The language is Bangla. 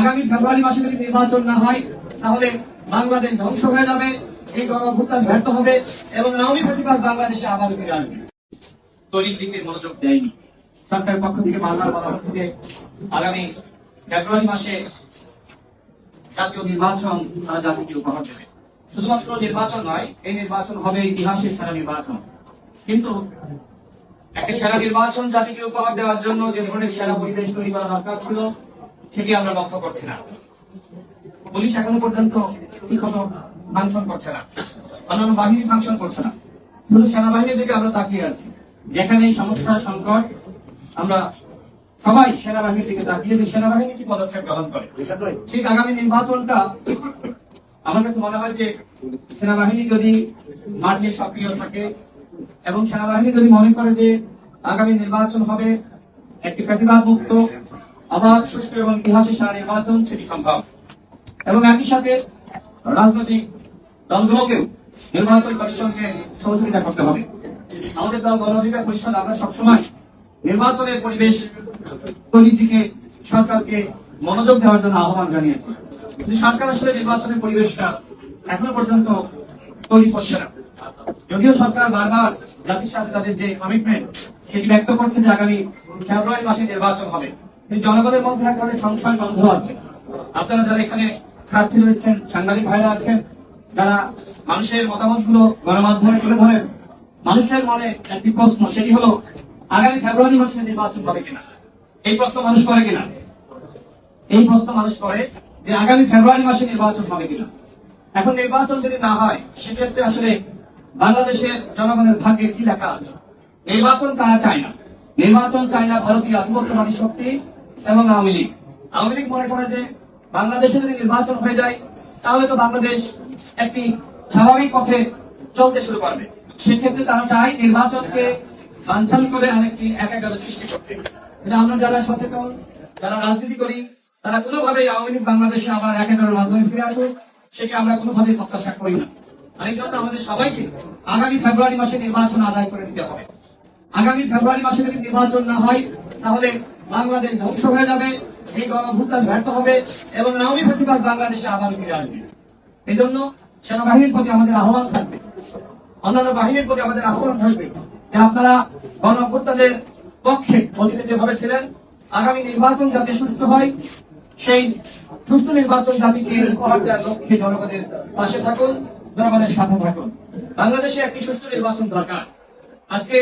আগামী ফেব্রুয়ারি মাসে যদি নির্বাচন না হয়, তাহলে বাংলাদেশ ধ্বংস হয়ে যাবে, এই গণভুত্থান ব্যর্থ হবে এবং আওয়ামী ফেসিবাদ বাংলাদেশে আবার ফিরে আসবে। তৈরির দিকে মনোযোগ দেয়নি। সরকারের পক্ষ থেকে বারবার বলা হচ্ছে যে আগামী ফেব্রুয়ারি মাসে জাতীয় নির্বাচন তারা জাতিকে উপহার দেবে। শুধুমাত্র নির্বাচন নয়, এই নির্বাচন হবে ইতিহাসের সেরা নির্বাচন। কিন্তু একটা সেরা নির্বাচন জাতিকে উপহার দেওয়ার জন্য যে ধরনের সেরা পরিবেশ তৈরি করা দরকার ছিল সেটি আমরা লক্ষ্য করছি না। পুলিশ এখনও পর্যন্ত ফাংশন করছে না। অন্যান্য বাহিনী ফাংশন করছে না। শুধু সেনাবাহিনীর দিকে আমরা তাকিয়ে আছি। যেখানে এই সমস্যা সংকট, আমরা সবাই সেনাবাহিনীর দিকে তাকিয়ে যে সেনাবাহিনী কি পদক্ষেপ গ্রহণ করে? ঠিক আগামী নির্বাচনটা আমার কাছে মনে হয় যে সেনাবাহিনী যদি মার্চে সক্রিয় থাকে এবং সেনাবাহিনী যদি মনে করে যে আগামী নির্বাচন হবে একটি ফ্যাসিবাদ মুক্ত অবাধ সুষ্ঠু এবং ইতিহাসের সারা নির্বাচন সেটি সম্ভব। এবং একই সাথে রাজনৈতিক দলগুলোকেও নির্বাচন কমিশনকে সহযোগিতা করতে হবে। আমাদের দল গণ অধিকার পরিষদ আমরা সবসময় নির্বাচনের পরিবেশ তৈরি থেকে সরকারকে মনোযোগ দেওয়ার জন্য আহ্বান জানিয়েছি। সরকার আসলে নির্বাচনের পরিবেশটা এখনও পর্যন্ত তৈরি করছে না। যদিও সরকার বারবার জাতির সাথে তাদের যে কমিটমেন্ট সেটি ব্যক্ত করছে যে আগামী ফেব্রুয়ারি মাসে নির্বাচন হবে। কিন্তু জনগণের মধ্যে এক ধরনের সংশয়, সন্দেহ আছে। আপনারা যারা এখানে প্রার্থী রয়েছেন, সাংবাদিক ভাইরা আছেন, যারা মানুষের মতামতগুলো গণমাধ্যমে তুলে ধরেন, মানুষের মনে একটি প্রশ্ন, সেটি হলো, আগামী ফেব্রুয়ারি মাসে নির্বাচন হবে কিনা? এই প্রশ্ন মানুষ করে কিনা? এই প্রশ্ন মানুষ করে যে আগামী ফেব্রুয়ারি মাসে নির্বাচন হবে কিনা। এখন নির্বাচন যদি না হয়, সেক্ষেত্রে আসলে বাংলাদেশের জনগণের ভাগ্যে কি লেখা আছে? নির্বাচন তারা চায় না। নির্বাচন চায় না ভারতীয় আধিপত্যবাদী শক্তি এবং আওয়ামী লীগ। আওয়ামী লীগ মনে করে যে বাংলাদেশে যদি নির্বাচন হয়ে যায়, তাহলে তো বাংলাদেশ একটি স্বাভাবিক পথে চলতে শুরু করবে। সেক্ষেত্রে তারা চায় নির্বাচনকে বাঞ্ছাল করে আরেকটি একাগার সৃষ্টি করতে। কিন্তু আমরা যারা সচেতন, যারা রাজনীতি করি, তারা কোনোভাবেই আওয়ামী লীগ বাংলাদেশে আবার একাগারের মাধ্যমে ফিরে আসুক, সেটি আমরা কোনোভাবেই প্রত্যাশা করি না। আর এই জন্য আমাদের সবাইকে আগামী ফেব্রুয়ারি মাসে নির্বাচন আদায় করে দিতে হবে। আগামী ফেব্রুয়ারি মাসে যদি নির্বাচন না হয়, তাহলে বাংলাদেশ ধ্বংস হয়ে যাবে, এই গণভুত্থান ব্যর্থ হবে এবং আওয়ামী ফেসিবাদ বাংলাদেশে আবার ফিরে আসবে। এই জন্য সেনাবাহিনীর প্রতি আমাদের আহ্বান থাকবে। অন্যান্য বাহিনীর প্রতি আমাদের আহ্বান থাকবে যে আপনারা গণভোক্তাদের পক্ষে অতীতে যেভাবে ছিলেন, আগামী নির্বাচন যাতে সুস্থ হয়, সেই সুষ্ঠু নির্বাচন জাতিকে উপহার দেওয়ার লক্ষ্যে জনগণের পাশে থাকুন, জনগণের সাথে থাকুন। বাংলাদেশে একটি সুষ্ঠু নির্বাচন দরকার। আজকে